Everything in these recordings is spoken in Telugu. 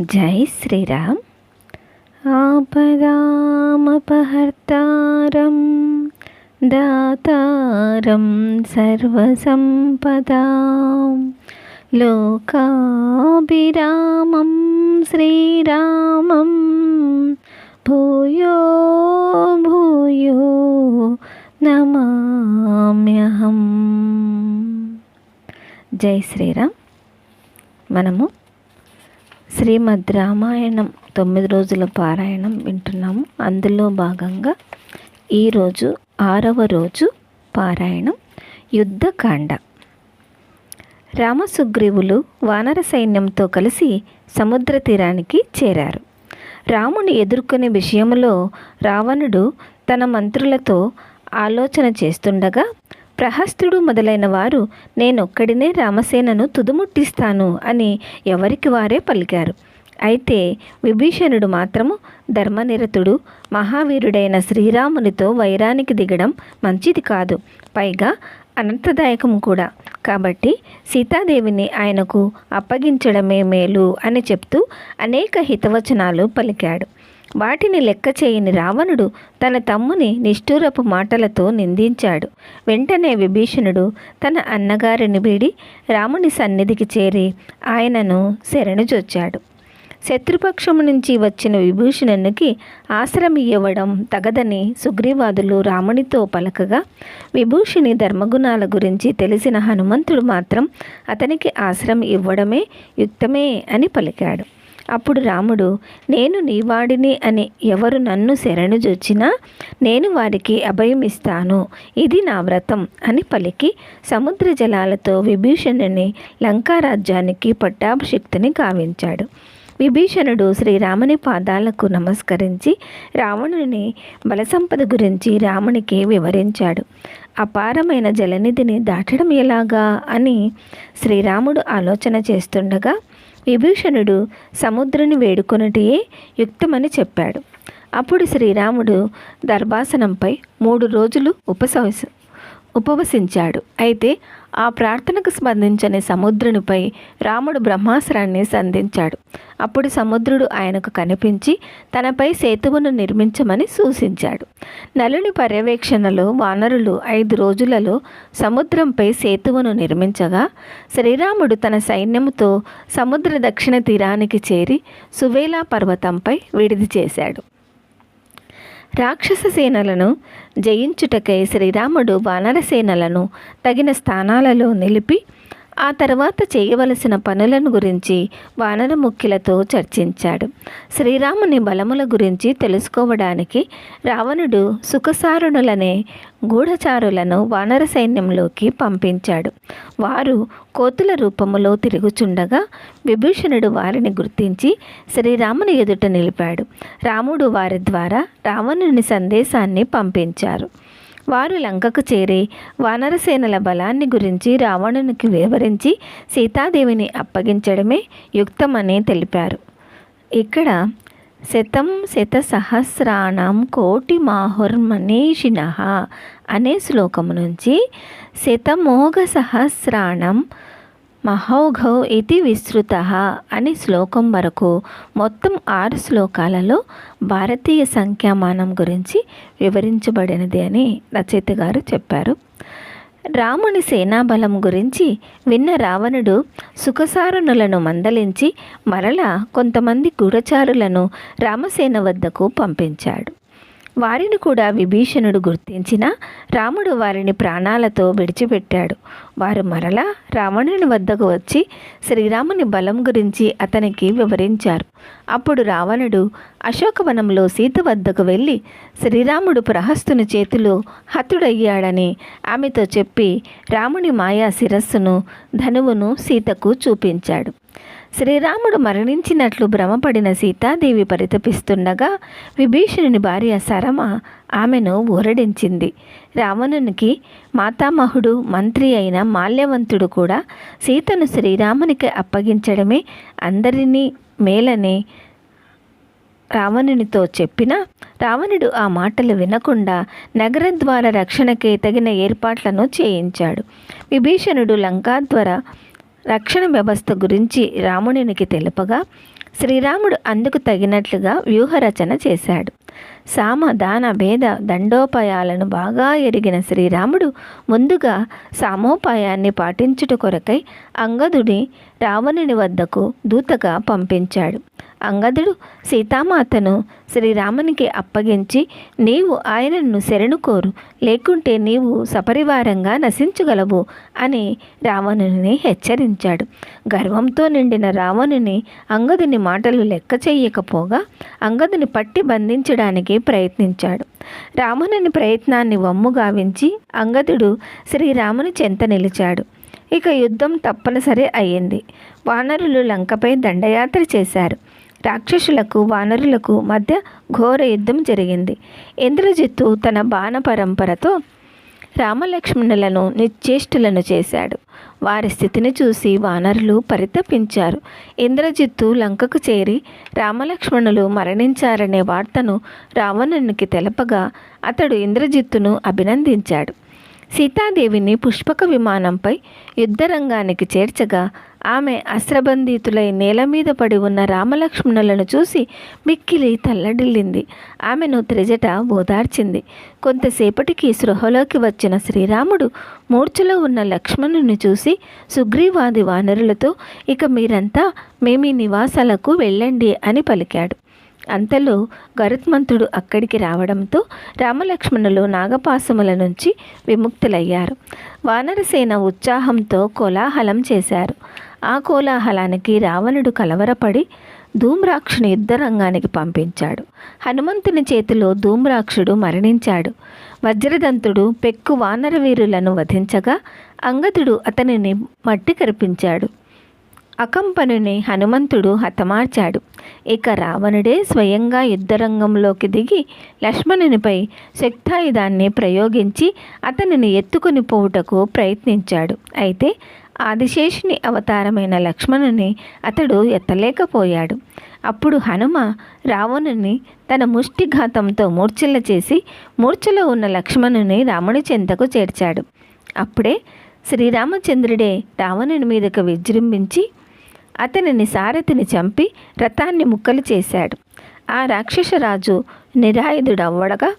జై శ్రీరామ్. ఆపదామపహర్తారం దాతారం సర్వసంపదా. లోకాభిరామం శ్రీరామం భూయో భూయో నమామ్యహం. జై శ్రీరామ్. మనము శ్రీమద్ రామాయణం తొమ్మిది రోజుల పారాయణం వింటున్నాము. అందులో భాగంగా ఈరోజు ఆరవ రోజు పారాయణం యుద్ధకాండ. రామసుగ్రీవులు వానర సైన్యంతో కలిసి సముద్ర తీరానికి చేరారు. రాముని ఎదుర్కొనే విషయంలో రావణుడు తన మంత్రులతో ఆలోచన చేస్తుండగా ప్రహస్తుడు మొదలైన వారు నేనొక్కడినే రామసేనను తుదుముట్టిస్తాను అని ఎవరికి వారే పలికారు. అయితే విభీషణుడు మాత్రము ధర్మనిరతుడు మహావీరుడైన శ్రీరామునితో వైరానికి దిగడం మంచిది కాదు. పైగా అనంతదాయకం కూడా. కాబట్టి సీతాదేవిని ఆయనకు అప్పగించడమే మేలు అని చెప్తూ అనేక హితవచనాలు పలికాడు. వాటిని లెక్క చేయని రావణుడు తన తమ్ముని నిష్ఠూరపు మాటలతో నిందించాడు. వెంటనే విభీషణుడు తన అన్నగారిని వీడి రాముని సన్నిధికి చేరి ఆయనను శరణుజొచ్చాడు. శత్రుపక్షము నుంచి వచ్చిన విభూషణునికి ఆశ్రమివ్వడం తగదని సుగ్రీవాదులు రామునితో పలకగా విభూషణి ధర్మగుణాల గురించి తెలిసిన హనుమంతుడు మాత్రం అతనికి ఆశ్రమం ఇవ్వడమే యుక్తమే అని పలికాడు. అప్పుడు రాముడు నేను నీవాడిని అని ఎవరు నన్ను శరణుజొచ్చినా నేను వారికి అభయమిస్తాను. ఇది నా వ్రతం అని పలికి సముద్ర జలాలతో విభీషణుని లంకారాజ్యానికి పట్టాభిషిక్తిని కావించాడు విభీషణుడు శ్రీరాముని పాదాలకు నమస్కరించి రావణుని బలసంపద గురించి రామునికి వివరించాడు. అపారమైన జలనిధిని దాటడం ఎలాగా అని శ్రీరాముడు ఆలోచన చేస్తుండగా విభీషణుడు సముద్రుని వేడుకొనటియే యుక్తమని చెప్పాడు. అప్పుడు శ్రీరాముడు దర్భాసనంపై మూడు రోజులు ఉపసవస ఉపవసించాడు. అయితే ఆ ప్రార్థనకు స్పందించని సముద్రునిపై రాముడు బ్రహ్మాస్త్రాన్ని సంధించాడు. అప్పుడు సముద్రుడు ఆయనకు కనిపించి తనపై సేతువును నిర్మించమని సూచించాడు. నలుని పర్యవేక్షణలో వానరులు ఐదు రోజులలో సముద్రంపై సేతువును నిర్మించగా శ్రీరాముడు తన సైన్యముతో సముద్ర దక్షిణ తీరానికి చేరి సువేలా పర్వతంపై విడిది చేశాడు. రాక్షస సేనలను జయించుటకై శ్రీరాముడు వానర సేనలను తగిన స్థానాలలో నిలిపి ఆ తర్వాత చేయవలసిన పనులను గురించి వానర ముఖ్యులతో చర్చించాడు. శ్రీరాముని బలముల గురించి తెలుసుకోవడానికి రావణుడు సుఖసారుణులనే గూఢచారులను వానర సైన్యంలోకి పంపించాడు. వారు కోతుల రూపములో తిరుగుచుండగా విభీషణుడు వారిని గుర్తించి శ్రీరాముని ఎదుట నిలిపాడు. రాముడు వారి ద్వారా రావణుని సందేశాన్ని పంపించారు. వారు లంకకు చేరి వానరసేనల బలాన్ని గురించి రావణునికి వివరించి సీతాదేవిని అప్పగించడమే యుక్తమని తెలిపారు. ఇక్కడ శతం శత సహస్రాణం కోటి మాహుర్మనీషిణ అనే శ్లోకము నుంచి శతమోఘ సహస్రాణం మహౌఘౌ ఇది విస్తృత అని శ్లోకం వరకు మొత్తం ఆరు శ్లోకాలలో భారతీయ సంఖ్యామానం గురించి వివరించబడినది అని రచయిత గారు చెప్పారు. రాముని సేనాబలం గురించి విన్న రావణుడు సుఖసారుణులను మందలించి మరలా కొంతమంది గూఢచారులను రామసేన వద్దకు పంపించాడు. వారిని కూడా విభీషణుడు గుర్తించిన రాముడు వారిని ప్రాణాలతో విడిచిపెట్టాడు. వారు మరలా రావణుని వద్దకు వచ్చి శ్రీరాముని బలం గురించి అతనికి వివరించారు. అప్పుడు రావణుడు అశోకవనంలో సీత వద్దకు వెళ్ళి శ్రీరాముడు ప్రహస్తుని చేతిలో హతుడయ్యాడని ఆమెతో చెప్పి రాముని మాయా శిరస్సును ధనువును సీతకు చూపించాడు. శ్రీరాముడు మరణించినట్లు భ్రమపడిన సీతాదేవి పరితపిస్తుండగా విభీషణుని భార్య సరమ ఆమెను ఊరడించింది. రావణునికి మాతామహుడు మంత్రి అయిన మాల్యవంతుడు కూడా సీతను శ్రీరామునికి అప్పగించడమే అందరినీ మేలని రావణునితో చెప్పిన రావణుడు ఆ మాటలు వినకుండా నగరద్వార రక్షణకే తగిన ఏర్పాట్లను చేయించాడు. విభీషణుడు లంకా ద్వారా రక్షణ వ్యవస్థ గురించి రామునికి తెలుపగా శ్రీరాముడు అందుకు తగినట్లుగా వ్యూహరచన చేశాడు. సామ దాన భేద దండోపాయాలను బాగా ఎరిగిన శ్రీరాముడు ముందుగా సామోపాయాన్ని పాటించుట కొరకై అంగదుడి రావణుని వద్దకు దూతగా పంపించాడు. అంగదుడు సీతామాతను శ్రీరామునికి అప్పగించి నీవు ఆయనను శరణు కోరు లేకుంటే నీవు సపరివారంగా నశించగలవు అని రావణుని హెచ్చరించాడు. గర్వంతో నిండిన రావణుని అంగదుని మాటలు లెక్క చేయకపోగా అంగదుని పట్టి బంధించడానికి ప్రయత్నించాడు. రావణుని ప్రయత్నాన్ని వమ్ముగావించి అంగదుడు శ్రీరాముని చెంత నిలిచాడు. ఇక యుద్ధం తప్పనిసరి అయ్యింది. వానరులు లంకపై దండయాత్ర చేశారు. రాక్షసులకు వానరులకు మధ్య ఘోర యుద్ధం జరిగింది. ఇంద్రజిత్తు తన బాణ పరంపరతో రామలక్ష్మణులను నిశ్చేష్టులను చేశాడు. వారి స్థితిని చూసి వానరులు పరితపించారు. ఇంద్రజిత్తు లంకకు చేరి రామలక్ష్మణులు మరణించారనే వార్తను రావణునికి తెలపగా అతడు ఇంద్రజిత్తును అభినందించాడు. సీతాదేవిని పుష్పక విమానంపై యుద్ధరంగానికి చేర్చగా ఆమె అస్త్రబంధితులై నేల మీద పడి ఉన్న రామలక్ష్మణులను చూసి మిక్కిలి తల్లడిల్లింది. ఆమెను త్రిజట ఓదార్చింది. కొంతసేపటికి సృహలోకి వచ్చిన శ్రీరాముడు మూర్ఛలో ఉన్న లక్ష్మణుని చూసి సుగ్రీవాది వానరులతో ఇక మీరంతా మేమీ నివాసాలకు వెళ్ళండి అని పలికాడు. అంతలో గరుత్మంతుడు అక్కడికి రావడంతో రామలక్ష్మణులు నాగపాసముల నుంచి విముక్తులయ్యారు. వానరసేన ఉత్సాహంతో కోలాహలం చేశారు. ఆ కోలాహలానికి రావణుడు కలవరపడి ధూమ్రాక్షుని యుద్ధరంగానికి పంపించాడు. హనుమంతుని చేతిలో ధూమ్రాక్షుడు మరణించాడు. వజ్రదంతుడు పెక్కు వానర వీరులను వధించగా అంగదుడు అతనిని మట్టి కరిపించాడు. అకంపనుని హనుమంతుడు హతమార్చాడు. ఇక రావణుడే స్వయంగా యుద్ధరంగంలోకి దిగి లక్ష్మణునిపై శక్తాయుధాన్ని ప్రయోగించి అతనిని ఎత్తుకుని పోవుటకు ప్రయత్నించాడు. అయితే ఆదిశేషుని అవతారమైన లక్ష్మణుని అతడు ఎత్తలేకపోయాడు. అప్పుడు హనుమ రావణుని తన ముష్టిఘాతంతో మూర్ఛల చేసి మూర్ఛలో ఉన్న లక్ష్మణుని రాముని చెంతకు చేర్చాడు. అప్పుడే శ్రీరామచంద్రుడే రావణుని మీదకు విజృంభించి అతనిని సారథిని చంపి రథాన్ని ముక్కలు చేశాడు. ఆ రాక్షసరాజు నిరాయుధుడవ్వడగా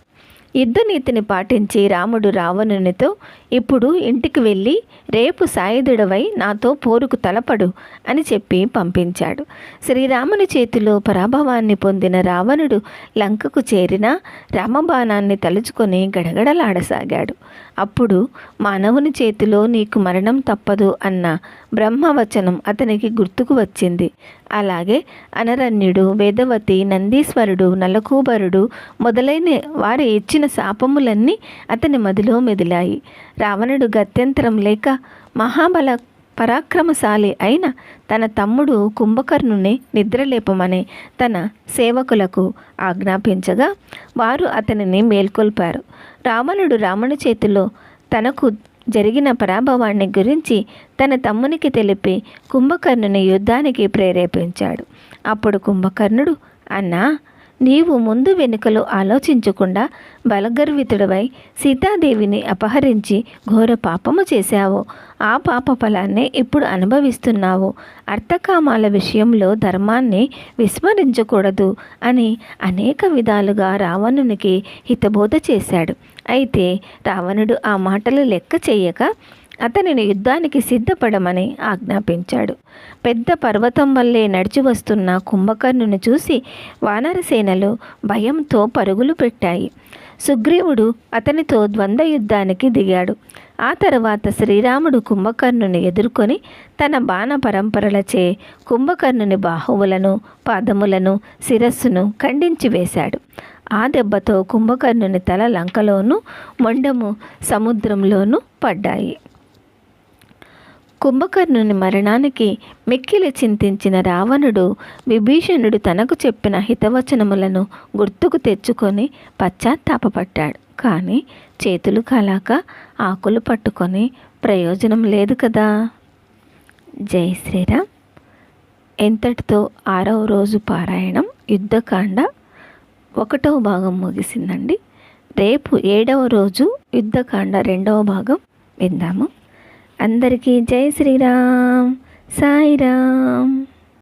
యుద్ధనీతిని పాటించి రాముడు రావణునితో ఇప్పుడు ఇంటికి వెళ్ళి రేపు సాయుధుడవై నాతో పోరుకు తలపడు అని చెప్పి పంపించాడు. శ్రీరాముని చేతిలో పరాభవాన్ని పొందిన రావణుడు లంకకు చేరిన రామబాణాన్ని తలుచుకొని గడగడలాడసాగాడు. అప్పుడు మానవుని చేతిలో నీకు మరణం తప్పదు అన్న బ్రహ్మవచనం అతనికి గుర్తుకు వచ్చింది. అలాగే అనరణ్యుడు వేదవతి నందీశ్వరుడు నలకూబరుడు మొదలైన వారి ఇచ్చిన శాపములన్నీ అతని మదిలో మెదిలాయి. రావణుడు గత్యంతరం లేక మహాబల పరాక్రమశాలి అయిన తన తమ్ముడు కుంభకర్ణుని నిద్రలేపమని తన సేవకులకు ఆజ్ఞాపించగా వారు అతనిని మేల్కొల్పారు. రావణుడు రాముని చేతిలో తనకు జరిగిన పరాభవాన్ని గురించి తన తమ్మునికి తెలిపి కుంభకర్ణుని యుద్ధానికి ప్రేరేపించాడు. అప్పుడు కుంభకర్ణుడు అన్నా నీవు ముందు వెనుకలు ఆలోచించకుండా బలగర్వితుడవై సీతాదేవిని అపహరించి ఘోర పాపము చేశావు. ఆ పాప ఫలాన్ని ఇప్పుడు అనుభవిస్తున్నావు. అర్థకామాల విషయంలో ధర్మాన్ని విస్మరించకూడదు అని అనేక విధాలుగా రావణునికి హితబోధ చేశాడు. అయితే రావణుడు ఆ మాటలు లెక్క చేయక అతనిని యుద్ధానికి సిద్ధపడమని ఆజ్ఞాపించాడు. పెద్ద పర్వతం వల్లే నడిచి వస్తున్న కుంభకర్ణుని చూసి వానరసేనలు భయంతో పరుగులు పెట్టాయి. సుగ్రీవుడు అతనితో ద్వంద్వ యుద్ధానికి దిగాడు. ఆ తర్వాత శ్రీరాముడు కుంభకర్ణుని ఎదుర్కొని తన బాణ పరంపరలచే కుంభకర్ణుని బాహువులను పాదములను శిరస్సును ఖండించి వేశాడు. ఆ దెబ్బతో కుంభకర్ణుని తల లంకలోనూ మొండము సముద్రంలోనూ పడ్డాయి. కుంభకర్ణుని మరణానికి మిక్కిలి చింతించిన రావణుడు విభీషణుడు తనకు చెప్పిన హితవచనములను గుర్తుకు తెచ్చుకొని పశ్చాత్తాపపడ్డాడు. కానీ చేతులు కాలాక ఆకులు పట్టుకొని ప్రయోజనం లేదు కదా? జై శ్రీరామ్. ఎంతటితో ఆరవ రోజు పారాయణం యుద్ధకాండ ఒకటవ భాగం ముగిసిందండి. రేపు ఏడవ రోజు యుద్ధకాండ రెండవ భాగం విందాము. అందరికీ జై శ్రీరామ్ సాయిరామ్.